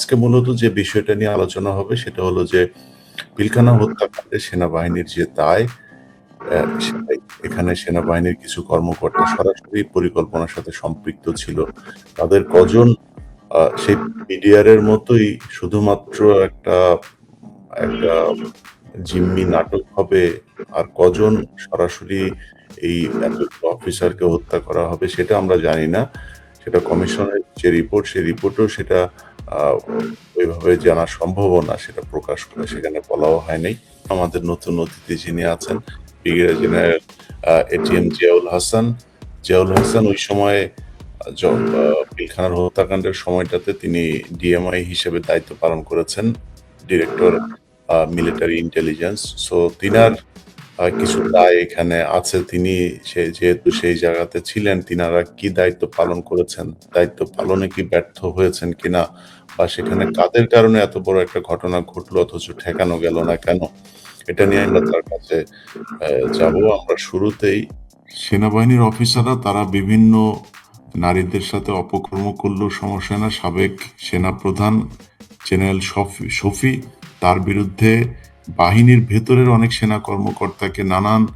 আজকে মূলত যে বিষয়টা নিয়ে আলোচনা হবে সেটা হলো যে পিলখানা হত্যাকাণ্ডে সেনাবাহিনীর যে দায় এখানে সেনাবাহিনীর কিছু কর্মকর্তা সরাসরি পরিকল্পনার সাথে সম্পৃক্ত ছিল। তাদের কজন সেই পিডিআর এর মতোই শুধুমাত্র একটা একটা জিম্মি নাটক হবে, আর কজন সরাসরি এই অফিসারকে হত্যা করা হবে সেটা আমরা জানি না। সেটা কমিশনের যে রিপোর্ট, সেই রিপোর্টেও সেটা ওইভাবে জানা সম্ভবও না, সেটা প্রকাশ করে সেখানে বলাও হয়নি আমাদের নতুন অতিথি যিনি আছেন brigadier general ATM Ziaul Hasan. Ziaul Hasan ওই সময়ে পিলখানার হত্যাকাণ্ডের সময়টাতে তিনি ডিএমআই হিসেবে দায়িত্ব পালন করেছেন। Director military intelligence. সো তিনার কিছু দায় এখানে আছে। তিনি সে যেহেতু সেই জায়গাতে ছিলেন, তিনারা কি দায়িত্ব পালন করেছেন, দায়িত্ব পালনে কি ব্যর্থ হয়েছেন কিনা বা সেখানে কাদের কারণে এত বড় একটা ঘটনা ঘটলো অথচ ঠেকানো গেল না কেন? এটা নিয়ে আমরা তার কাছে যাব। আমরা শুরুতেই সেনাবাহিনীর অফিসাররা তারা বিভিন্ন নারীদের সাথে অপকর্ম করলেও সমস্যা না। সাবেক সেনাপ্রধান জেনারেল শফি তার বিরুদ্ধে বাহিনীর ভেতরের অনেক সেনা কর্মকর্তাকে নানান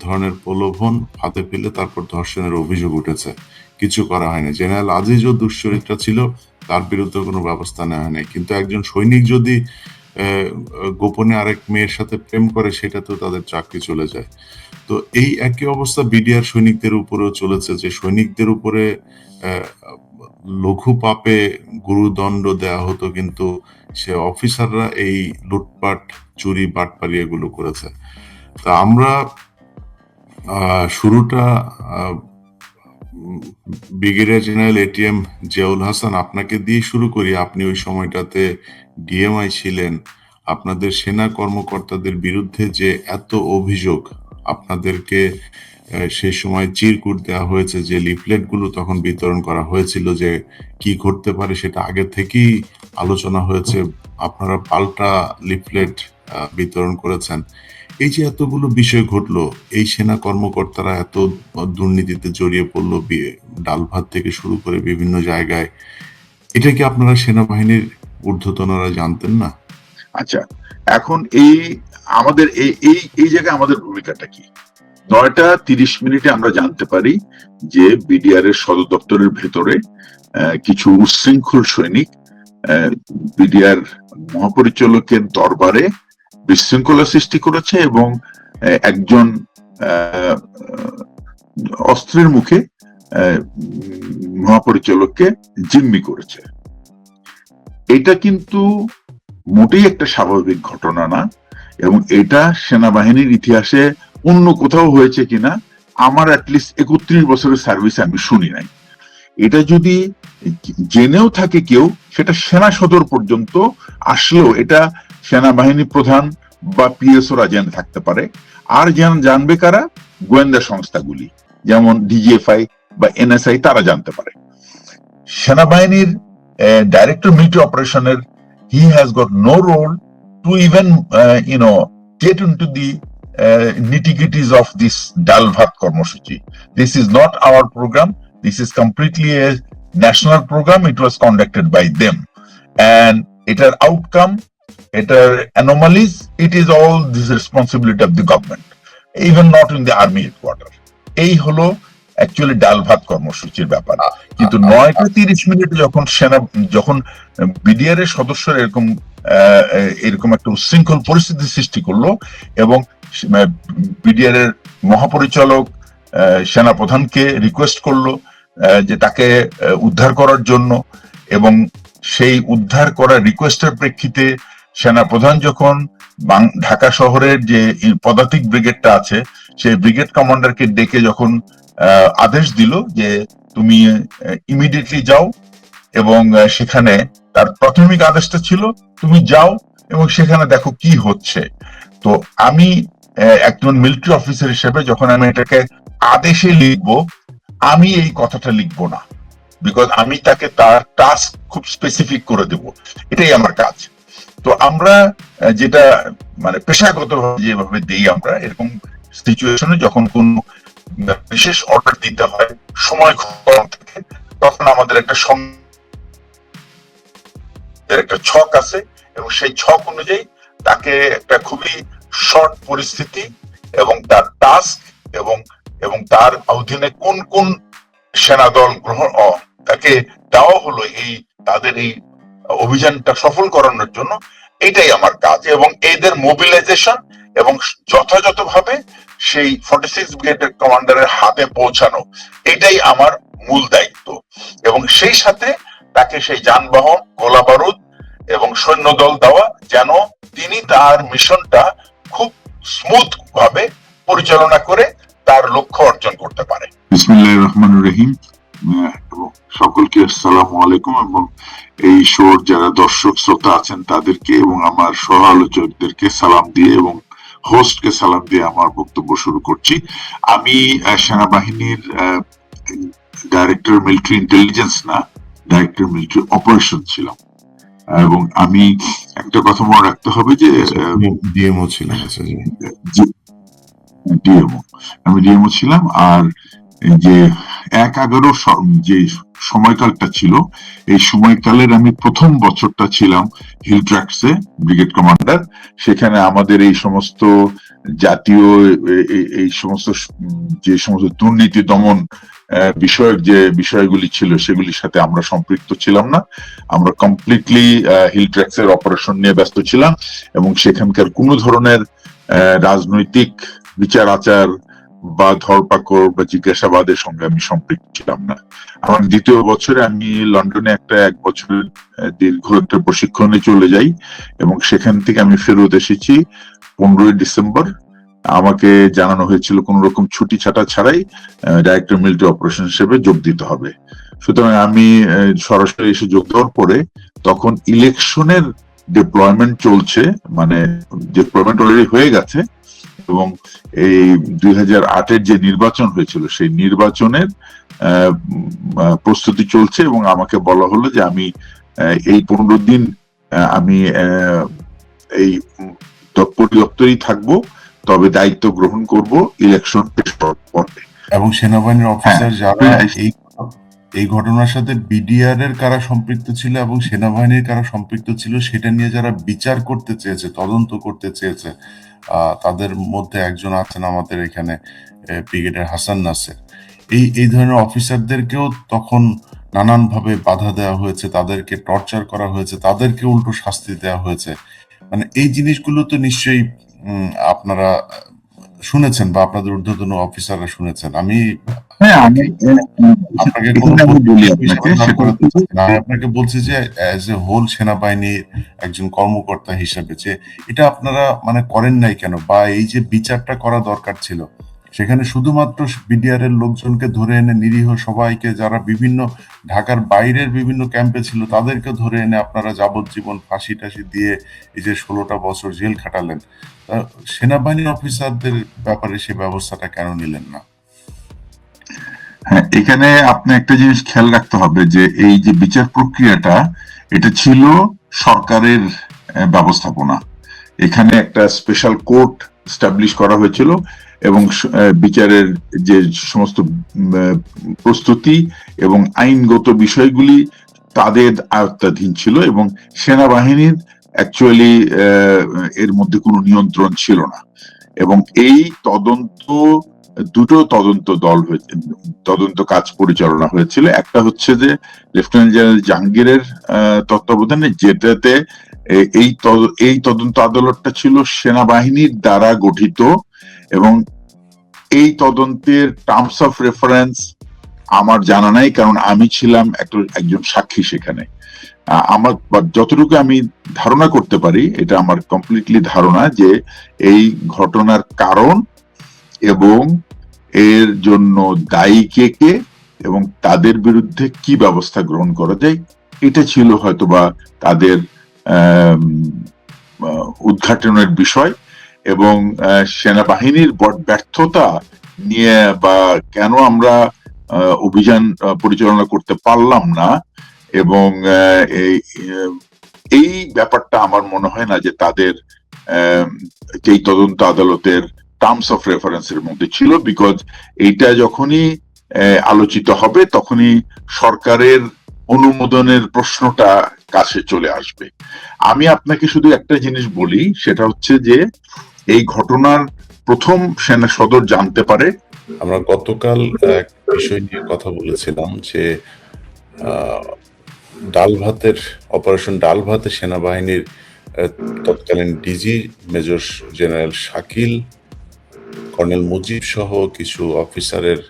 ধরনের প্রলোভন হাতে ফেলে তারপর ধর্ষণের অভিযোগ উঠেছে। কিছু করা হয়নি। জেনারেল আজিজও দুশ্চরিত্রা ছিল। তার বিরুদ্ধে কোনো ব্যবস্থা নেওয়া হয় নাই। কিন্তু একজন সৈনিক যদি গোপনে আরেক মেয়ের সাথে প্রেম করে, সেটাতেও তাদের চাকরি চলে যায়। তো এই একই অবস্থা বিডিআর সৈনিকদের উপরেও চলেছে যে সৈনিকদের উপরে লঘু পাপে গুরুদণ্ড দেয়া হতো কিন্তু সে অফিসাররা এই লুটপাট, চুরি, বাটপারি এগুলো করেছে। তা আমরা শুরুটা brigadier general ATM Ziaul Hasan আপনাকে দিয়ে শুরু করি। আপনি ওই সময়টাতে ডিএমআই ছিলেন। আপনাদের সেনা কর্মকর্তাদের বিরুদ্ধে যে এত অভিযোগ আপনাদেরকে সেই সময় চিরকুট দেওয়া হয়েছে যে লিফলেটগুলো তখন বিতরণ করা হয়েছিল যে কি ঘটতে পারে সেটা আগে থেকেই আলোচনা হয়েছে। আপনারা পাল্টা লিফলেট বিতরণ করেছেন। এই যে এতগুলো বিষয় ঘটলো, এই সেনা কর্মকর্তারা এত দুর্নীতিতে জড়িয়ে পড়ল বি ডাল-ভাত থেকে শুরু করে বিভিন্ন জায়গায়। এটা কি আপনারা সেনাবাহিনীর ঊর্ধ্বতনরা জানতেন না? আচ্ছা, এখন এই আমাদের এই এই জায়গায় আমাদের ভূমিকাটা কি? ৯টা ৩০ মিনিটে আমরা জানতে পারি যে বিডিআর এর সদর দপ্তরের ভেতরে কিছু উচ্ছৃঙ্খল সৈনিক বিডিআর মহাপরিচালকের দরবারে বিশৃঙ্খলা সৃষ্টি করেছে এবং একজন অস্ত্রের মুখে মহাপরিচালককে জিম্মি করেছে। এটা কিন্তু মোটেই একটা স্বাভাবিক ঘটনা না এবং এটা সেনাবাহিনীর ইতিহাসে অন্য কোথাও হয়েছে কিনা আমার এটলিস্ট ৩১ বছরের সার্ভিসে আমি শুনি নাই। এটা যদি জেনেও থাকে কেউ সেটা সেনা সদর পর্যন্ত আসলেও এটা সেনাবাহিনী প্রধান বা পিএসওরা জেনে থাকতে পারে। আর যেন জানবে কারা? গোয়েন্দা সংস্থাগুলি। যেমন ডিজিএফআই বা এনএসআই তারা জানতে পারে। সেনাবাহিনীর ডাইরেক্টর মিলিটারি অপারেশনের he has got no role to even know get into the uh, nitty-gritties of this Dal Bhat কর্মসূচি. This is not our program. This is completely a national program. It was conducted by them. And এটার outcome, এটার anomalies, it is all this responsibility of the government. Even not in the army headquarter. এই হলো actually ডাল ভাত কর্মসূচির ব্যাপার। কিন্তু ৯টা ৩০ মিনিটে যখন সেনা যখন বিডিআর এর সদস্যরা এরকম এরকম একটা উচ্ছৃঙ্খল পরিস্থিতি সৃষ্টি করল এবং বিডিআর এর মহাপরিচালক অ্যা সেনাপ্রধানকে রিকোয়েস্ট করল যে তাকে উদ্ধার করার জন্য এবং সেই উদ্ধার করা রিকোয়েস্টের প্রেক্ষিতে সেনাপ্রধান যখন ঢাকা শহরের যে পদাতিক ব্রিগেডটা আছে, সেই ব্রিগেড কমান্ডারকে ডেকে যখন আদেশ দিল যে তুমি ইমিডিয়েটলি যাও এবং সেখানে তার প্রাথমিক আদেশটা ছিল, তুমি যাও এবং সেখানে দেখো কি হচ্ছে। তো আমি একজন মিলিটারি অফিসার হিসেবে যখন আমি এটাকে আদেশে লিখব, আমি এই কথাটা লিখব না। বিকজ আমি তাকে তার টাস্ক খুব স্পেসিফিক করে দেব। এটাই আমার কাজ। তো আমরা যেটা মানে পেশাগতভাবে যেভাবে দেই আমরা এরকম সিচুয়েশনে যখন কোন বিশেষ অর্ডার দিতে হয়, সময় কম থাকে তখন আমাদের একটা একটা ছক আছে এবং সেই ছক অনুযায়ী তাকে একটা খুবই শর্ট পরিস্থিতি এবং তার টাস্ক এবং এবং তার অধীনে কোন কোন সেনাদল গ্রহণ তাকে দেওয়া হলো এই, তাদের এই অভিযানটা সফল করানোর জন্য, এটাই আমার কাজ। এবং এদের মোবিলাইজেশন এবং যথাযথভাবে সেই ফর্টি সিক্স ব্রিগেডের কমান্ডারের হাতে পৌঁছানো, এটাই আমার মূল দায়িত্ব। এবং সেই সাথে তাকে সেই যানবাহন, গোলা বারুদ এবং সৈন্যদল দেওয়া, যেন তিনি তার মিশনটা স্মুথ ভাবে পরিচালনা করে তার লক্ষ্য অর্জন করতে পারে। বিসমিল্লাহ রহমান রহিম। সকলকে আসসালামু আলাইকুম। এবং এই শোর যারা দর্শক, শ্রোতা আছেন তাদেরকে এবং আমার সহ আলোচকদেরকে সালাম দিয়ে এবং হোস্টকে সালাম দিয়ে আমার বক্তব্য শুরু করছি। আমি সেনাবাহিনীর ডাইরেক্টর মিলিটারি ইন্টেলিজেন্স না ডাইরেক্টর মিলিটারি অপারেশন ছিলাম। এবং আমি একটা কথা মনে রাখতে হবে যে ডিএমও আচ্ছা ডিএমও আমি ডিএমও ছিলাম আর এই যে এক এগারো যে সময়কালটা ছিল এই সময়কালের আমি প্রথম বছরটা ছিলাম হিল ট্র্যাক্সে ব্রিগেড কমান্ডার সেখানে আমাদের এই সমস্ত জাতীয় এই সমস্ত যে সমস্ত দুর্নীতি দমন বিষয়ক যে বিষয়গুলি ছিল সেগুলির সাথে আমরা সম্পৃক্ত ছিলাম না। আমরা কমপ্লিটলি হিল ট্র্যাক্সের অপারেশন নিয়ে ব্যস্ত ছিলাম এবং সেখানকার কোনো ধরনের রাজনৈতিক বিচার আচার বা ধরপাকড় বা জিজ্ঞাসাবাদের সঙ্গে আমি সম্পৃক্ত ছিলাম না। আমার দ্বিতীয় বছরে আমি লন্ডনে একটা এক বছরের দীর্ঘ একটা প্রশিক্ষণে চলে যাই এবং সেখান থেকে আমি ফেরত এসেছি পনেরোই ডিসেম্বর আমাকে জানানো হয়েছিল কোন রকম ছুটি ছাটা ছাড়াই ডাইরেক্টর মিলিটারি অপারেশন হিসেবে যোগ দিতে হবে। সুতরাং আমি সরাসরি এসে যোগ দেওয়ার পরে তখন ইলেকশনের ডিপ্লয়মেন্ট চলছে মানে ডিপ্লয়মেন্ট অলরেডি হয়ে গেছে এবং এই দুই হাজার আটের যে নির্বাচন হয়েছিল, সেই নির্বাচনের প্রস্তুতি চলছে এবং আমাকে বলা হলো যে আমি এই পনেরো দিন আমি এই পরিদপ্তরেই থাকব। তবে দায়িত্ব গ্রহণ করব ইলেকশন এবং সেনাবাহিনীর অফিসার যারা হ্যাঁ। এই এই ঘটনার সাথে বিডিআর এর কারা সম্পৃক্ত ছিল এবং সেনাবাহিনীর কারা সম্পৃক্ত ছিল সেটা নিয়ে যারা বিচার করতে চেয়েছে তদন্ত করতে চেয়েছে তাদের মধ্যে একজন আছেন আমাদের এখানে ব্রিগেডার হাসান নাসের। এই এই ধরনের অফিসারদেরকেও তখন নানানভাবে বাধা দেওয়া হয়েছে তাদেরকে টর্চার করা হয়েছে তাদেরকে উল্টো শাস্তি দেওয়া হয়েছে। মানে এই জিনিসগুলো তো নিশ্চয়ই আপনারা শুনেছেন বা আপনাদের ঊর্ধ্বতন অফিসাররা শুনেছেন আমি হ্যাঁ আমি আপনাকে না। আমি আপনাকে বলছি যে অ্যাজ এ হোল সেনাবাহিনীর একজন কর্মকর্তা হিসেবে যে এটা আপনারা মানে করেন নাই কেন বা এই যে বিচারটা করা দরকার ছিল সেখানে শুধুমাত্র বিডিআর এর লোকজনকে ধরে এনে নিরীহ সবাইকে যারা বিভিন্ন ঢাকার বাইরের বিভিন্ন ক্যাম্পে ছিল তাদেরকে ধরে এনে আপনারা যাবজ্জীবন ফাঁসি টাসি দিয়ে এই যে ষোলোটা বছর জেল খাটালেন। সেনাবাহিনী অফিসারদের ব্যাপারে সে ব্যবস্থাটা কেন নিলেন না? হ্যাঁ এখানে আপনি একটা জিনিস খেয়াল রাখতে হবে যে এই যে বিচার প্রক্রিয়াটা, এটা ছিল সরকারের ব্যবস্থাপনা। এখানে একটা স্পেশাল কোর্ট স্টাবলিশ করা হয়েছিল। এবং বিচারের যে সমস্ত প্রস্তুতি এবং আইনগত বিষয়গুলি তাদের আয়ত্তাধীন ছিল এবং সেনাবাহিনীর অ্যাকচুয়ালি এর মধ্যে কোনো নিয়ন্ত্রণ ছিল না। এবং এই তদন্ত, দুটো তদন্ত দল হয়েছে তদন্ত কাজ পরিচালনা হয়েছিল। একটা হচ্ছে যে লেফটেন্যান্ট জেনারেল জাহাঙ্গীরের তত্ত্বাবধানে, যেটাতে এই এই তদন্ত আদালতটা ছিল সেনাবাহিনীর দ্বারা গঠিত এবং এই তদন্তের টার্মস অফ রেফারেন্স আমার জানা নাই, কারণ আমি ছিলাম একজন সাক্ষী সেখানে। আমার যতটুকু আমি ধারণা করতে পারি, এটা আমার কমপ্লিটলি ধারণা যে এই ঘটনার কারণ এবং এর জন্য দায়ী কে কে এবং তাদের বিরুদ্ধে কি ব্যবস্থা গ্রহণ করা যায়, এটা ছিল হয়তোবা তাদের উদ্ঘাটনের বিষয়। এবং সেনাবাহিনীর ব্যর্থতা নিয়ে বা কেন আমরা অভিযান পরিচালনা করতে পারলাম না এবং এই ব্যাপারটা আমার মনে হয় না যে তাদের যেই তদন্ত আদালতের টার্মস অফ রেফারেন্সের মধ্যে ছিল বিকজ এইটা যখনই আলোচিত হবে তখনই সরকারের অনুমোদনের প্রশ্নটা কাছে চলে আসবে। আমি আপনাকে শুধু একটা জিনিস বলি, সেটা হচ্ছে যে এই ঘটনার প্রথম সেনা সদর জানতে পারে। আমরা গতকাল এক বিষয় নিয়ে কথা বলেছিলাম যে ডাল ভাতের অপারেশন ডাল ভাতে সেনাবাহিনীর তৎকালীন DG major general Shakil, colonel Mujib সহ কিছু অফিসারের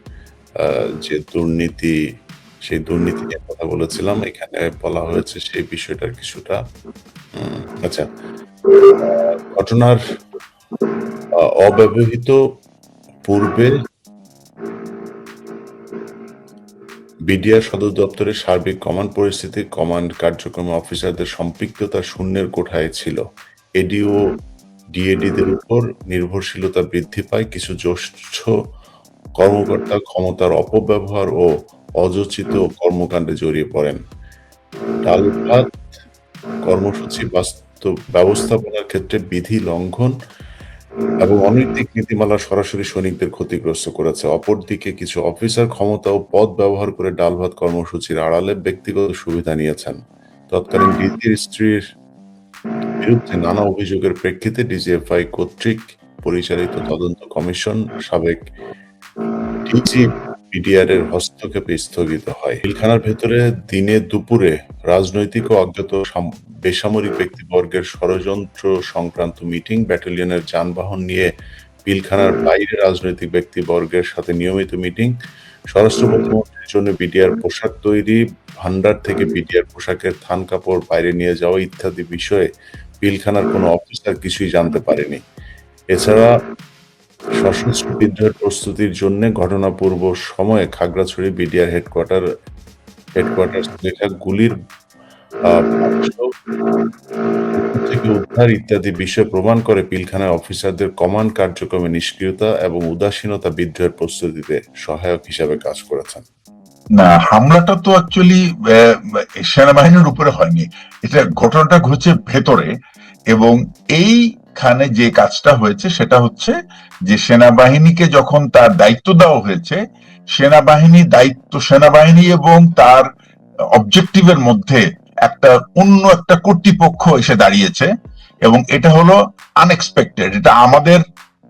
যে দুর্নীতি, সেই দুর্নীতি নিয়ে কথা বলেছিলাম। এখানে বলা হয়েছে সেই বিষয়টার কিছুটা আচ্ছা ঘটনার অব্যবহৃত পূর্বে বিডিআর সদর দপ্তরের সার্বিক কমান্ড পরিস্থিতি, কমান্ড কার্যক্রমে অফিসারদের সম্পৃক্ততা শূন্যের কোঠায় ছিল। এডি ও ডিএডিদের উপর নির্ভরশীলতা বৃদ্ধি পায়, কিছু জ্যেষ্ঠ কর্মকর্তা ক্ষমতার অপব্যবহার ও অযোচিত কর্মকাণ্ডে জড়িয়ে পড়েন। ডাল ভাত কর্মসূচি বাস্তব, ব্যবস্থাপনার ক্ষেত্রে বিধি লঙ্ঘন এবং অনৈতিক নীতিমালা সরাসরি সৈনিকদের ক্ষতিগ্রস্ত করেছে। অপরদিকে কিছু অফিসার ক্ষমতা ও পদ ব্যবহার করে ডাল ভাত কর্মসূচির আড়ালে ব্যক্তিগত সুবিধা নিয়েছেন। তৎকালীন ডিজির স্ত্রীর বিরুদ্ধে নানা অভিযোগের প্রেক্ষিতে ডিজিএফআই কর্তৃক পরিচালিত তদন্ত কমিশন সাবেক ডিজি বিডিআর এর হস্তক্ষেপে স্থগিত হয়। পিলখানার ভেতরে দিনে দুপুরে রাজনৈতিক ও অজ্ঞাত বেসামরিক ব্যক্তিবর্গের ষড়যন্ত্র সংক্রান্ত মিটিং, ব্যাটালিয়নের যানবাহন নিয়ে পিলখানার বাইরে রাজনৈতিক ব্যক্তিবর্গের সাথে নিয়মিত মিটিং, স্বরাষ্ট্র প্রতিমন্ত্রীর জন্য বিডিআর পোশাক তৈরি ভান্ডার থেকে বিডিআর পোশাকের থান কাপড় বাইরে নিয়ে যাওয়া ইত্যাদি বিষয়ে পিলখানার কোনো অফিসার কিছুই জানতে পারেনি। এছাড়া সশস্ত্র বিদ্রোহের প্রস্তুতির জন্য ঘটনাপূর্ব সময়ে খাগড়াছড়ি বিডিআর হেডকোয়ার্টার হেডকোয়ার্টার গুলির উদ্ধার ইত্যাদি বিষয় প্রমাণ করে পিলখানার অফিসারদের কমান্ড কার্যক্রমে নিষ্ক্রিয়তা এবং উদাসীনতা বিদ্রোহের প্রস্তুতিতে সহায়ক হিসাবে কাজ করেছেন। না, হামলাটা তো অ্যাকচুয়ালি সেনাবাহিনীর উপরে হয়নি। এটা ঘটনাটা ঘটেছে ভেতরে এবং এইখানে যে কাজটা হয়েছে সেটা হচ্ছে যে সেনাবাহিনীকে যখন তার দায়িত্ব দেওয়া হয়েছে, সেনাবাহিনী দায়িত্ব সেনাবাহিনী এবং তার অবজেক্টিভের মধ্যে একটা অন্য একটা কর্তৃপক্ষ এসে দাঁড়িয়েছে এবং এটা হলো আনএক্সপেক্টেড এটা আমাদের,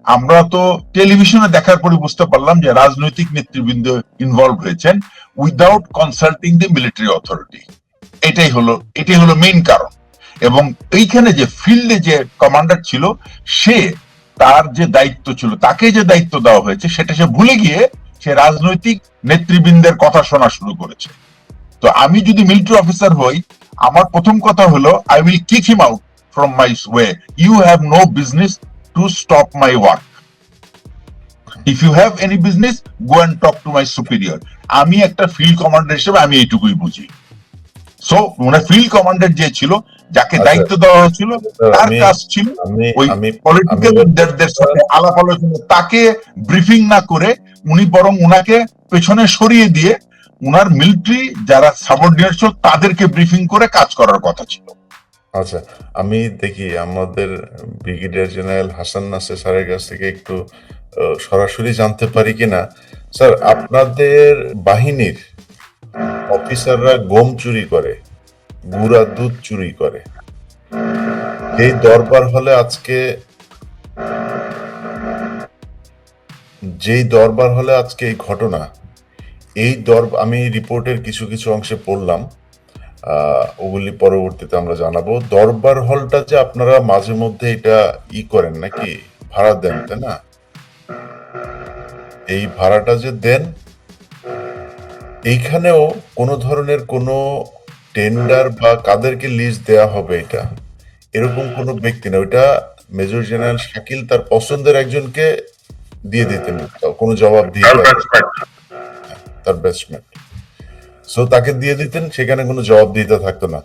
আমরা তো টেলিভিশনে দেখার পরে বুঝতে পারলাম যে রাজনৈতিক নেতৃবৃন্দ ইনভলভ হয়েছেন without consulting the military authority এটাই হলো এটাই হলো মেইন কারণ। এবং এইখানে যে ফিল্ডে যে কমান্ডার ছিল, সে তার যে দায়িত্ব ছিল, তাকে যে দায়িত্ব দেওয়া হয়েছে, সেটা সে ভুলে গিয়ে সে রাজনৈতিক নেতৃবৃন্দের কথা শোনা শুরু করেছে। তো আমি যদি মিলিটারি অফিসার হই আমার প্রথম কথা হলো I will kick him out from my way you have no business to stop my work if you have any business go and talk to my superior আমি একটা ফিল্ড কমান্ডার হিসেবে আমি এইটুকুই বুঝি। সো মানে ফিল্ড কমান্ডার যে ছিল যাকে আচ্ছা। দায়িত্ব দেওয়া হয়েছিল তার কাজ ছিল ওই আমি পলিটিক্যাল আমি- লিডারদের সাথে আলাপ আলোচনা। তাকে ব্রিফিং না করে উনি বরং উনাকে পেছনে সরিয়ে দিয়ে উনার মিলিটারি যারা সাবঅর্ডিনেট ছিল, তাদেরকে ব্রিফিং করে কাজ করার কথা ছিল। আচ্ছা আমি দেখি আমাদের ব্রিগেডিয়ার জেনারেল হাসান নাসের স্যারের কাছ থেকে একটু সরাসরি জানতে পারি কিনা। স্যার, আপনাদের বাহিনীর অফিসাররা গম চুরি করে, গুড়া দুধ চুরি করে। এই দরবার হলে আজকে, যেই দরবার হলে আজকে এই ঘটনা এই দর আমি রিপোর্টের কিছু কিছু অংশে পড়লাম। আহ, ওগুলি পরবর্তীতে আমরা জানাব। দরবার হলটা যে আপনারা মাঝে মধ্যে এটা ই করেন নাকি? ভাড়া দেন তাই না? এই ভাড়াটা যে দেন এইখানেও কোনো ধরনের কোনো টেন্ডার বা কাদেরকে লিজ দেয়া হবে এটা? এরকম কোনো ব্যক্তি না। ওইটা মেজর জেনারেল শাকিল তার পছন্দের একজনকে দিয়ে দিতেন। কোনো জবাব দিয়ে তার বেস্টম্যান সো তাকে দিয়ে দিতেন সেখানে কোনো জবাব দিতে থাকতো না।